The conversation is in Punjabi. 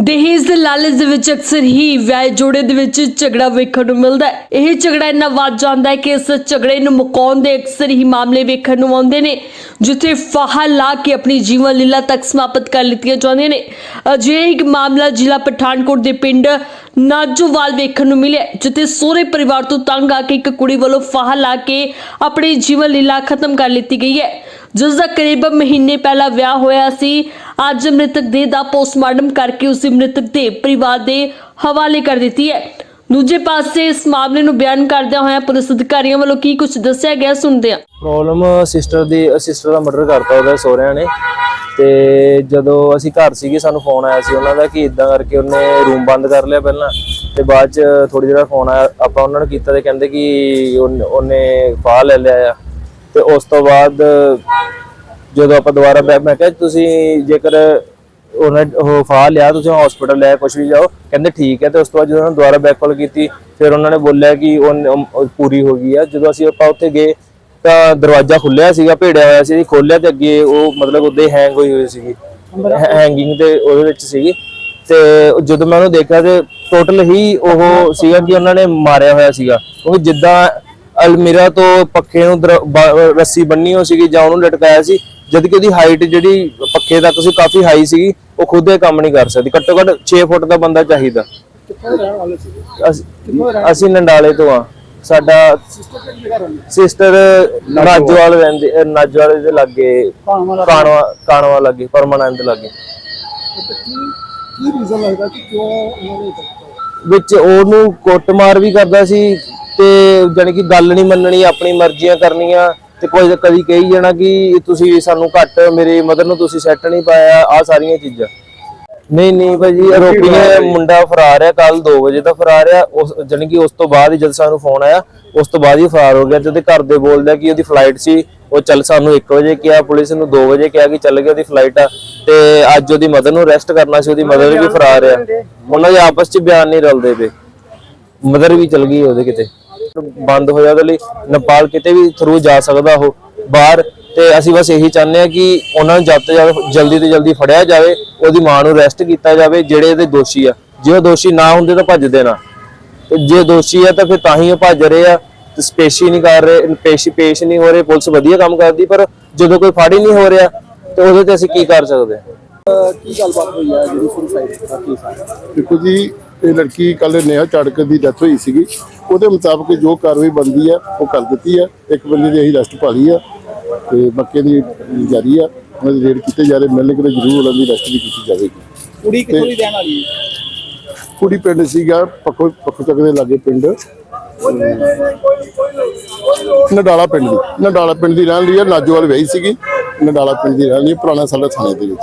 ਦਹੇਜ ਦੇ ਲਾਲਚ ਦੇ ਵਿੱਚ ਅਕਸਰ ਹੀ ਵਿਆਹ ਜੋੜੇ ਦੇ ਵਿੱਚ ਝਗੜਾ ਵੇਖਣ ਨੂੰ ਮਿਲਦਾ ਹੈ। ਇਹ ਝਗੜਾ ਇੰਨਾ ਵੱਧ ਜਾਂਦਾ ਹੈ ਕਿ ਇਸ ਝਗੜੇ ਨੂੰ ਮੁਕਾਉਣ ਦੇ ਅਕਸਰ ਹੀ ਮਾਮਲੇ ਵੇਖਣ ਨੂੰ ਆਉਂਦੇ ਨੇ, ਜਿੱਥੇ ਫਾਹਾ ਲਾ ਕੇ ਆਪਣੀ ਜੀਵਨ ਲੀਲਾ ਤੱਕ ਸਮਾਪਤ ਕਰ ਲਿੱਤੀਆਂ ਜਾਂਦੀਆਂ ਨੇ। ਅਜਿਹਾ ਇੱਕ ਮਾਮਲਾ ਜ਼ਿਲ੍ਹਾ ਪਠਾਨਕੋਟ ਦੇ ਪਿੰਡ ਨਾਜੋਵਾਲ ਵੇਖਣ ਨੂੰ ਮਿਲਿਆ ਜਿੱਥੇ ਸਹੁਰੇ ਪਰਿਵਾਰ ਤੋਂ ਤੰਗ ਆ ਕੇ ਇੱਕ ਕੁੜੀ ਵੱਲੋਂ ਫਾਹਾ ਲਾ ਕੇ ਆਪਣੀ ਜੀਵਨ ਲੀਲਾ ਖਤਮ ਕਰ ਲਿੱਤੀ ਗਈ ਹੈ। ਜਿਸ ਦਾ ਕਰੀਬ ਮਹੀਨੇ ਪਹਿਲਾਂ ਵਿਆਹ ਹੋਇਆ ਸੀ। ਅੱਜ ਮ੍ਰਿਤਕ ਦੇ ਦਾ ਪੋਸਟਮਾਰਟਮ ਕਰਕੇ ਉਸੇ ਮ੍ਰਿਤਕ ਦੇ ਪਰਿਵਾਰ ਦੇ ਹਵਾਲੇ ਕਰ ਦਿੱਤੀ ਹੈ। ਦੂਜੇ ਪਾਸੇ ਇਸ ਮਾਮਲੇ ਨੂੰ ਬਿਆਨ ਕਰਦਿਆਂ ਹੋਇਆ ਪੁਲਿਸ ਅਧਿਕਾਰੀਆਂ ਵੱਲੋਂ ਕੀ ਕੁਝ ਦੱਸਿਆ ਗਿਆ ਸੁਣਦੇ ਹਾਂ। ਪ੍ਰੋਬਲਮ ਸਿਸਟਰ ਦੀ ਸਿਸਟਰ ਦਾ ਮਰਡਰ ਕਰਤਾ ਉਹਦੇ ਸਹੁਰਿਆਂ ਨੇ। ਤੇ ਜਦੋਂ ਅਸੀਂ ਘਰ ਸੀਗੇ, ਸਾਨੂੰ ਫੋਨ ਆਇਆ ਸੀ ਉਹਨਾਂ ਦਾ ਕਿ ਇਦਾਂ ਕਰਕੇ ਉਹਨੇ ਰੂਮ ਬੰਦ ਕਰ ਲਿਆ ਪਹਿਲਾਂ। ਤੇ ਬਾਅਦ ਚ ਥੋੜੀ ਦੇਰ ਫੋਨ ਆਇਆ, ਆਪਾਂ ਉਹਨਾਂ ਨੂੰ ਕੀਤਾ ਤੇ ਕਹਿੰਦੇ ਕਿ ਉਹਨੇ ਫਾਹ ਲੈ ਲਿਆ ਆ। ਤੇ ਉਸ ਤੋਂ ਬਾਅਦ ਜਦੋਂ ਆਪਾਂ ਦੁਬਾਰਾ ਬੈ- ਮੈਂ ਕਿਹਾ ਤੁਸੀਂ ਜੇਕਰ ਉਹਨੇ ਉਹ ਫਾਹ ਲਿਆ ਤੁਸੀਂ ਹਸਪੀਟਲ ਲੈ ਕੁਝ ਵੀ ਜਾਓ ਕਹਿੰਦੇ ਠੀਕ ਹੈ ਤੇ ਉਸ ਤੋਂ ਬਾਅਦ ਜਦੋਂ ਉਹਨਾਂ ਦੁਬਾਰਾ ਬੈਕ ਕਾਲ ਕੀਤੀ ਫਿਰ ਉਹਨਾਂ ਨੇ ਬੋਲਿਆ ਕਿ ਉਹ ਉਹ ਪੂਰੀ ਹੋ ਗਈ ਆ। ਜਦੋਂ ਅਸੀਂ ਆਪਾਂ ਉੱਥੇ ਗਏ ਤਾਂ ਦਰਵਾਜ਼ਾ ਖੁੱਲਿਆ ਸੀਗਾ ਭੇੜਿਆ ਹੋਇਆ ਸੀ ਖੋਲਿਆ ਤੇ ਅੱਗੇ ਉਹ ਮਤਲਬ ਉਹਦੇ ਹੈਂਗ ਹੋਈ ਹੋਈ ਸੀਗੀ। ਹੈਂਗਿੰਗ ਤੇ ਉਹਦੇ ਵਿੱਚ ਸੀਗੀ। ਤੇ ਜਦੋਂ ਮੈਂ ਉਹਨੂੰ ਦੇਖਿਆ ਤੇ ਟੋਟਲ ਹੀ ਉਹ ਸੀਗਾ ਕਿ ਉਹਨਾਂ ਨੇ ਮਾਰਿਆ ਹੋਇਆ ਸੀਗਾ। ਕਿਉਂਕਿ ਜਿੱਦਾਂ ਅਲਮੀਰਾ ਤੋਂ ਪੱਖੇ ਨੂੰ ਰੱਸੀ ਬੰਨੀ ਹੋ ਸੀਗੀ ਜਾਂ ਉਹਨੂੰ ਲਟਕਾਇਆ ਸੀ ਜਦ ਕਿ ਉਹਦੀ ਹਾਈਟ ਜਿਹੜੀ ਪੱਖੇ ਤੱਕ ਸੀ ਕਾਫੀ ਹਾਈ ਸੀਗੀ ਉਹ ਖੁਦ ਇਹ ਕੰਮ ਨਹੀਂ ਕਰ ਸਕਦੀ। ਘੱਟੋ ਘੱਟ 6 ਫੁੱਟ ਦਾ ਬੰਦਾ ਚਾਹੀਦਾ। ਅਸੀਂ- ਅਸੀਂ ਨੰਡਾਲੇ ਤੋਂ ਆ ਸਾਡਾ ਸਿਸਟਰ ਨਾਜਵਾਲ ਰਹਿੰਦੇ? ਨਾਜਵਾਲ ਦੇ ਲਾਗੇ ਕਾਣਵਾ ਕਾਣਵਾ ਲਾਗੇ ਪਰਮਾਨੰਦ ਲਾਗੇ। ਕੀ ਰੀਜ਼ਨ ਲੱਗਦਾ ਕਿ ਕਿਉਂ ਉਹਨਾਂ ਨੇ ਵਿੱਚ ਉਹਨੂੰ ਕੁੱਟਮਾਰ ਵੀ ਕਰਦਾ ਸੀ ਤੇ ਜਾਣੀ ਕਿ ਗੱਲ ਨਹੀਂ ਮੰਨਣੀ, ਆਪਣੀ ਮਰਜ਼ੀਆਂ ਕਰਨੀਆਂ ਤੇ ਕੋਈ ਕਦੀ ਕਹੀ ਜਾਣਾ ਕਿ ਤੁਸੀਂ ਸਾਨੂੰ ਘੱਟ, ਮੇਰੇ ਮਦਰ ਨੂੰ ਤੁਸੀਂ ਸੈੱਟ ਨਹੀਂ ਪਾਇਆ ਆ ਸਾਰੀਆਂ ਚੀਜ਼ਾਂ। ਨਹੀਂ ਨਹੀਂ ਭਾਜੀ ਆਰੋਪੀ ਨੇ ਮੁੰਡਾ ਫਰਾਰ ਹੈ ਕੱਲ 2 ਵਜੇ ਦਾ ਫਰਾਰ ਹੈ ਉਸ ਜਾਣੀ ਕਿ ਉਸ ਤੋਂ ਬਾਅਦ ਹੀ ਜਦ ਸਾਨੂੰ ਫੋਨ ਆਇਆ, ਉਸ ਤੋਂ ਬਾਅਦ ਹੀ ਫਰਾਰ ਹੋ ਗਿਆ ਤੇ ਉਹਦੇ ਘਰ ਦੇ ਬੋਲਦੇ ਕਿ ਉਹਦੀ ਫਲਾਈਟ ਸੀ, ਉਹ ਚੱਲ ਸਾਨੂੰ 1 ਵਜੇ ਕਿਹਾ, ਪੁਲਿਸ ਨੂੰ 2 ਵਜੇ ਕਿਹਾ ਕਿ ਚੱਲ ਗਿਆ ਉਹਦੀ ਫਲਾਈਟ ਆ, ਤੇ ਅੱਜ ਉਹਦੀ ਮਦਰ ਨੂੰ ਅਰੈਸਟ ਕਰਨਾ ਸੀ, ਉਹਦੀ ਮਦਰ ਵੀ ਫਰਾਰ ਆ। ਉਹਨਾਂ ਦੇ ਆਪਸ 'ਚ ਬਿਆਨ ਨਹੀਂ ਰਲਦੇ ਪਏ। ਮਦਰ ਵੀ ਚਲ ਗਈ ਉਹਦੇ ਕਿਤੇ। ਬੰਦ ਹੋਇਆ ਉਹਦੇ ਲਈ ਨੇਪਾਲ ਕਿਤੇ ਵੀ ਥਰੂ ਜਾ ਸਕਦਾ ਉਹ ਬਾਹਰ ਤੇ ਅਸੀਂ ਬਸ ਇਹੀ ਚਾਹੁੰਦੇ ਆ ਕਿ ਉਹਨਾਂ ਨੂੰ ਜਦ ਤੋਂ ਜਲਦ ਜਲਦੀ ਤੋਂ ਜਲਦੀ ਫੜਿਆ ਜਾਵੇ ਉਹਦੀ ਮਾਂ ਨੂੰ ਅਰੈਸਟ ਕੀਤਾ ਜਾਵੇ ਜਿਹੜੇ ਇਹਦੇ ਦੋਸ਼ੀ ਆ। ਜੇ ਉਹ ਦੋਸ਼ੀ ਨਾ ਹੁੰਦੇ ਤਾਂ ਭੱਜਦੇ ਨਾ ਤੇ ਜੇ ਦੋਸ਼ੀ ਆ ਤਾਂ ਫਿਰ ਤਾਂ ਹੀ ਉਹ ਭੱਜ ਰਹੇ ਆ ਤੇ ਪੇਸ਼ ਹੀ ਨਹੀਂ ਕਰ ਰਹੇ ਪੇਸ਼ ਪੇਸ਼ ਨਹੀਂ ਹੋ ਰਹੇ ਪੁਲਿਸ ਵਧੀਆ ਕੰਮ ਕਰਦੀ ਪਰ ਜਦੋਂ ਕੋਈ ਫੜ ਹੀ ਨਹੀਂ ਹੋ ਰਿਹਾ ਤੇ ਉਹਦੇ ਤੇ ਅਸੀਂ ਕੀ ਕਰ ਸਕਦੇ ਹਾਂ? ਕੀ ਗੱਲਬਾਤ ਹੋਈ ਹੈ ਜਿਹੜੀ ਸੁਸਾਈਡ ਦਾ ਕੇਸ ਆਇਆ ਦੇਖੋ ਜੀ ਇਹ ਲੜਕੀ ਕੱਲ ਨੇਹਾ ਚਾੜਕ ਦੀ ਡੈਥ ਹੋਈ ਸੀਗੀ। ਉਹਦੇ ਮੁਤਾਬਕ ਜੋ ਕਾਰਵਾਈ ਬੰਦੀ ਆ ਉਹ ਕਰ ਦਿੱਤੀ ਆ। ਇੱਕ ਬੰਦੇ ਦੀ ਅਸੀਂ ਅਰੈਸਟ ਪਾ ਲਈ ਆ ਤੇ ਬਾਕੀ ਦੀ ਜਾਰੀ ਆ। ਉਹਨਾਂ ਦੀ ਰੇਡ ਕੀਤੇ ਜਾ ਰਹੇ ਮਿਲਣ ਕਿਤੇ ਜ਼ਰੂਰ ਉਹਨਾਂ ਦੀ ਅਰੈਸਟ ਵੀ ਕੀਤੀ ਜਾਵੇਗੀ। ਕੁੜੀ ਕਿੱਥੋਂ ਦੀ ਰਹਿਣ ਵਾਲੀ ਹੈ? ਕੁੜੀ ਪਿੰਡ ਸੀਗਾ ਪੱਖੋ ਪੱਖੋ ਚੱਕ ਦੇ ਲਾਗੇ ਪਿੰਡ। ਨਡਾਲਾ ਪਿੰਡ ਦੀ ਨਡਾਲਾ ਪਿੰਡ ਦੀ ਰਹਿਣ ਲਈ ਆ। ਨਾਜੋਵਾਲ ਵਹੀ ਸੀਗੀ ਨਡਾਲਾ ਪਿੰਡ ਦੀ ਰਹਿਣ ਲਈ ਪੁਰਾਣਾ ਸਾਡਾ ਥਾਣੇ ਦੇ ਵਿੱਚ।